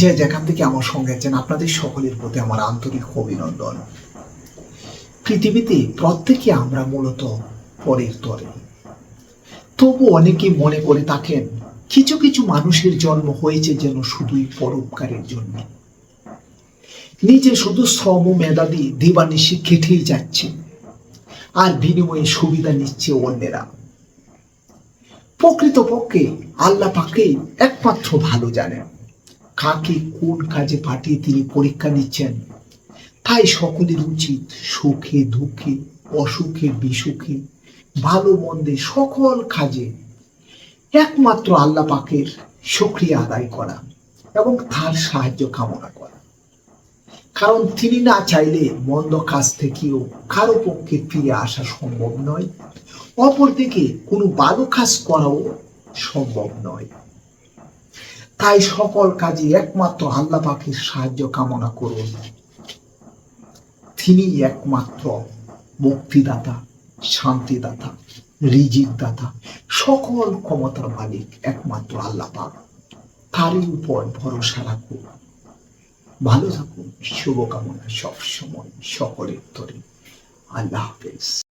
যে যেখান থেকে আমার সঙ্গে আছেন, আপনাদের সকলের প্রতি আমার আন্তরিক অভিনন্দন। পৃথিবীতে প্রত্যেকে আমরা মূলত পরের তরে। তবু অনেকে মনে করে থাকেন, কিছু কিছু মানুষের জন্ম হয়েছে যেন শুধুই পরোপকারের জন্য। নিজে শুধু শ্রম মেধা দিয়ে দিবানিশি খেটেই যাচ্ছে। আর বিনিময়ে সুবিধা নিচ্ছে অন্যেরা। প্রকৃতপক্ষে আল্লাহ পাকে একমাত্র ভালো জানেন। কাকে কোন কাজে পাঠিয়ে তিনি পরীক্ষা নিচ্ছেন তাই সকলের উচিত সুখে, দুঃখে, অসুখে, বিসুখে, ভালো মন্দে সকল কাজে একমাত্র আল্লাহ পাকের সক্রিয় আদায় করা এবং তার সাহায্য কামনা করা। কারণ তিনি না চাইলে মন্দ কাজ থেকেও কারও পক্ষে ফিরে আসা সম্ভব নয়। অপরদিকে কোনো ভালো কাজ করাও সম্ভব নয়। তাই সকল কাজে একমাত্র আল্লাহ পাকের সাহায্য কামনা করুন। তিনি একমাত্র মুক্তিদাতা, শান্তিদাতা রিজিক দাতা সকল ক্ষমতার মালিক একমাত্র আল্লাহ পাক। তারই উপর ভরসা রাখুন। ভালো থাকুন, শুভকামনা সবসময় সকলের তরে। আল্লাহ হাফেজ।